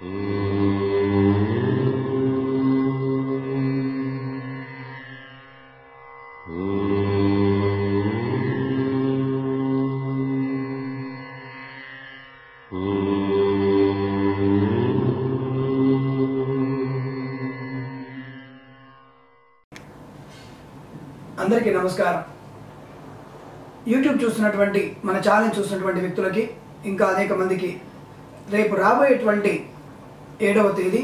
అందరికీ నమస్కారం. యూట్యూబ్ చూస్తున్నటువంటి మన ఛానల్ చూసినటువంటి వ్యక్తులకి ఇంకా అనేక మందికి రేపు రాబోయేటువంటి ఏడవ తేదీ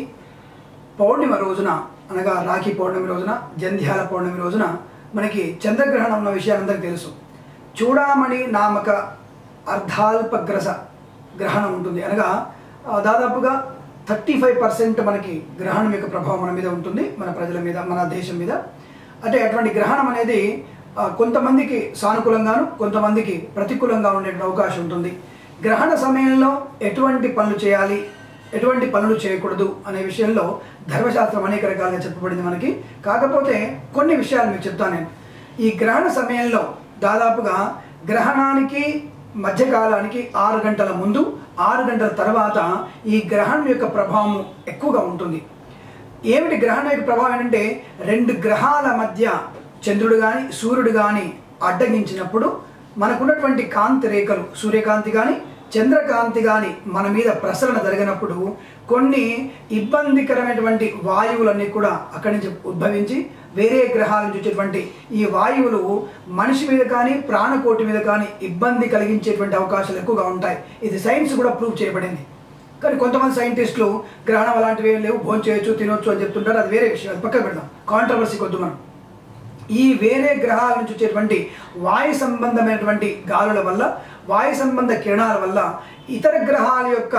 పౌర్ణిమ రోజున అనగా రాఖీ పౌర్ణమి రోజున జంధ్యాల పౌర్ణమి రోజున మనకి చంద్రగ్రహణం ఉన్న విషయాలందరికీ తెలుసు. చూడామణి నామక అర్ధాల్పగ్రస గ్రహణం ఉంటుంది. అనగా దాదాపుగా థర్టీ ఫైవ్ పర్సెంట్ మనకి గ్రహణం యొక్క ప్రభావం మన మీద ఉంటుంది మన ప్రజల మీద మన దేశం మీద. అంటే అటువంటి గ్రహణం అనేది కొంతమందికి సానుకూలంగాను కొంతమందికి ప్రతికూలంగా ఉండే అవకాశం ఉంటుంది. గ్రహణ సమయంలో ఎటువంటి పనులు చేయాలి? ఎటువంటి పనులు చేయకూడదు అనే విషయంలో ధర్మశాస్త్రం అనేక రకాలుగా చెప్పబడింది మనకి. కాకపోతే కొన్ని విషయాలు మీకు చెప్తాను. నేను ఈ గ్రహణ సమయంలో దాదాపుగా గ్రహణానికి మధ్యకాలానికి ఆరు గంటల ముందు ఆరు గంటల తర్వాత ఈ గ్రహణం యొక్క ప్రభావం ఎక్కువగా ఉంటుంది. ఏమిటి గ్రహణం యొక్క ప్రభావం ఏంటంటే రెండు గ్రహాల మధ్య చంద్రుడు కానీ సూర్యుడు కానీ అడ్డగించినప్పుడు మనకున్నటువంటి కాంతి రేఖలు సూర్యకాంతి కానీ చంద్రకాంతి కానీ మన మీద ప్రసరణ జరిగినప్పుడు కొన్ని ఇబ్బందికరమైనటువంటి వాయువులన్నీ కూడా అక్కడి నుంచి ఉద్భవించి వేరే గ్రహాల నుంచి వచ్చేటువంటి ఈ వాయువులు మనిషి మీద కానీ ప్రాణకోటి మీద కానీ ఇబ్బంది కలిగించేటువంటి అవకాశాలు ఎక్కువగా ఉంటాయి. ఇది సైన్స్ కూడా ప్రూవ్ చేయబడింది. కానీ కొంతమంది సైంటిస్టులు గ్రహణం అలాంటివి ఏం లేవు భోజనం చేయొచ్చు తినొచ్చు అని చెప్తుంటారు అది వేరే విషయం. అది పక్కన పెడదాం. కాంట్రవర్సీ కొద్ది మనం. ఈ వేరే గ్రహాల నుంచి వచ్చేటువంటి వాయు సంబంధమైనటువంటి గాలుల వల్ల వాయు సంబంధ కిరణాల వల్ల ఇతర గ్రహాల యొక్క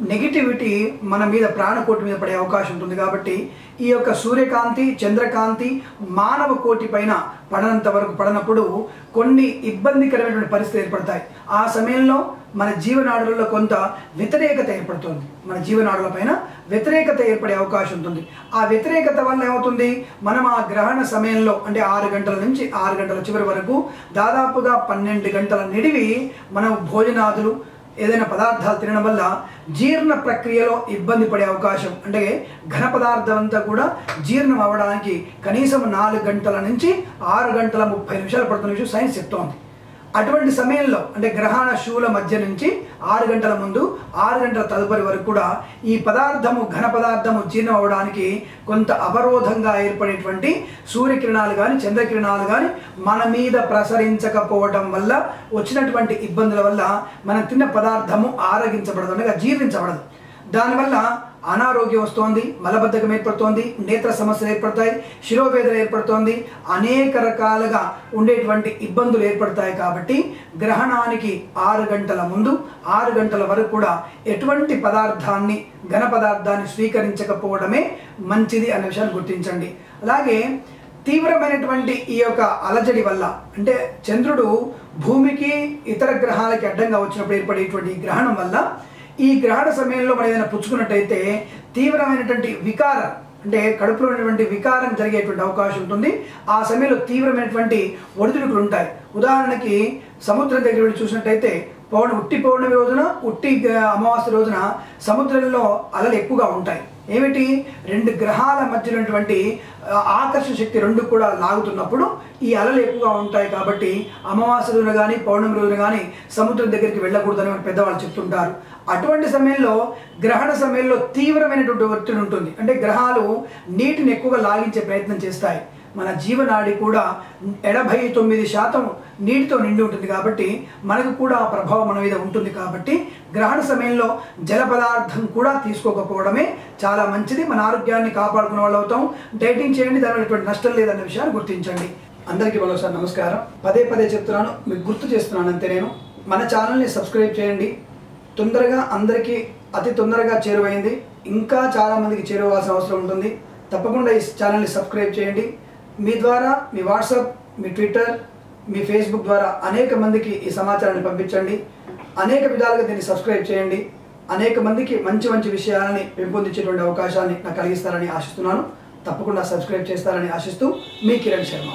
నెగిటివిటీ మన మీద ప్రాణకోటి మీద పడే అవకాశం ఉంటుంది కాబట్టి ఈ యొక్క సూర్యకాంతి చంద్రకాంతి మానవ కోటి పైన పడనంత వరకు పడనప్పుడు కొన్ని ఇబ్బందికరమైనటువంటి పరిస్థితులు ఏర్పడతాయి. ఆ సమయంలో మన జీవనాడులలో కొంత వ్యతిరేకత ఏర్పడుతుంది. మన జీవనాడుల పైన వ్యతిరేకత ఏర్పడే అవకాశం ఉంటుంది. ఆ వ్యతిరేకత వల్ల ఏమవుతుంది? మనం ఆ గ్రహణ సమయంలో అంటే ఆరు గంటల నుంచి ఆరు గంటల చివరి వరకు దాదాపుగా పన్నెండు గంటల నిడివి మనం భోజనాదులు ఏదైనా పదార్థాలు తినడం వల్ల జీర్ణ ప్రక్రియలో ఇబ్బంది పడే అవకాశం. అంటే ఘన పదార్థం అంతా కూడా జీర్ణం అవ్వడానికి కనీసం నాలుగు గంటల నుంచి ఆరు గంటల ముప్పై నిమిషాలు పడుతున్న విషయం సైన్స్ చెప్తోంది. అటువంటి సమయంలో అంటే గ్రహణ షూల మధ్య నుంచి ఆరు గంటల ముందు ఆరు గంటల తదుపరి వరకు కూడా ఈ పదార్థము ఘన పదార్థము జీర్ణం అవడానికి కొంత అవరోధంగా ఏర్పడేటువంటి సూర్యకిరణాలు కానీ చంద్రకిరణాలు కానీ మన మీద ప్రసరించకపోవడం వల్ల వచ్చినటువంటి ఇబ్బందుల వల్ల మనం తిన్న పదార్థము ఆరగించబడదు అనగా జీర్ణించబడదు. దానివల్ల అనారోగ్యం వస్తోంది మలబద్ధకం ఏర్పడుతోంది నేత్ర సమస్యలు ఏర్పడతాయి శిరోవేదన ఏర్పడుతోంది అనేక రకాలుగా ఉండేటువంటి ఇబ్బందులు ఏర్పడతాయి కాబట్టి గ్రహణానికి ఆరు గంటల ముందు ఆరు గంటల వరకు కూడా ఎటువంటి పదార్థాన్ని ఘన పదార్థాన్ని స్వీకరించకపోవడమే మంచిది అనే విషయాన్ని గుర్తించండి. అలాగే తీవ్రమైనటువంటి ఈ యొక్క అలజడి వల్ల అంటే చంద్రుడు భూమికి ఇతర గ్రహాలకి అడ్డంగా వచ్చినప్పుడు ఏర్పడేటువంటి గ్రహణం వల్ల ఈ గ్రహణ సమయంలో మనం ఏదైనా పుచ్చుకున్నట్టయితే తీవ్రమైనటువంటి వికారం అంటే కడుపులో ఉన్నటువంటి వికారం జరిగేటువంటి అవకాశం ఉంటుంది. ఆ సమయంలో తీవ్రమైనటువంటి ఒడిదుడుకులు ఉంటాయి. ఉదాహరణకి సముద్రం దగ్గర వెళ్ళి చూసినట్టయితే పౌర్ణ ఉట్టి పౌర్ణమి రోజున ఉట్టి అమావాస్య రోజున సముద్రంలో అలలు ఎక్కువగా ఉంటాయి. ఏమిటి? రెండు గ్రహాల మధ్య ఉన్నటువంటి ఆకర్షణ శక్తి రెండు కూడా లాగుతున్నప్పుడు ఈ అలలు ఎక్కువగా ఉంటాయి కాబట్టి అమావాస్య రోజున కానీ పౌర్ణమి రోజున కానీ సముద్రం దగ్గరికి వెళ్ళకూడదని మన పెద్దవాళ్ళు చెప్తుంటారు. అటువంటి సమయంలో గ్రహణ సమయంలో తీవ్రమైనటువంటి ఒత్తిడి ఉంటుంది. అంటే గ్రహాలు నీటిని ఎక్కువగా లాగించే ప్రయత్నం చేస్తాయి. మన జీవనాడి కూడా ఎనభై తొమ్మిది శాతం నీటితో నిండి ఉంటుంది కాబట్టి మనకు కూడా ఆ ప్రభావం మన మీద ఉంటుంది కాబట్టి గ్రహణ సమయంలో జల పదార్థం కూడా తీసుకోకపోవడమే చాలా మంచిది. మన ఆరోగ్యాన్ని కాపాడుకునే వాళ్ళు అవుతాం. డైటింగ్ చేయండి దానివల్ల ఎటువంటి నష్టం లేదన్న విషయాన్ని గుర్తించండి. అందరికీ మరోసారి నమస్కారం. పదే పదే చెప్తున్నాను మీకు గుర్తు చేస్తున్నాను అంతే నేను. మన ఛానల్ని సబ్స్క్రైబ్ చేయండి. తొందరగా అందరికీ అతి తొందరగా చేరువైంది. ఇంకా చాలామందికి చేరువాల్సిన అవసరం ఉంటుంది. తప్పకుండా ఈ ఛానల్ని సబ్స్క్రైబ్ చేయండి. మీ ద్వారా మీ వాట్సాప్ మీ ట్విట్టర్ మీ ఫేస్బుక్ ద్వారా అనేక మందికి ఈ సమాచారాన్ని పంపించండి. అనేక విధాలుగా దీన్ని సబ్స్క్రైబ్ చేయండి. అనేక మందికి మంచి మంచి విషయాలని పెంపొందించేటువంటి అవకాశాన్ని నాకు కలిగిస్తారని ఆశిస్తున్నాను. తప్పకుండా సబ్స్క్రైబ్ చేస్తారని ఆశిస్తూ మీ కిరణ్ శర్మ.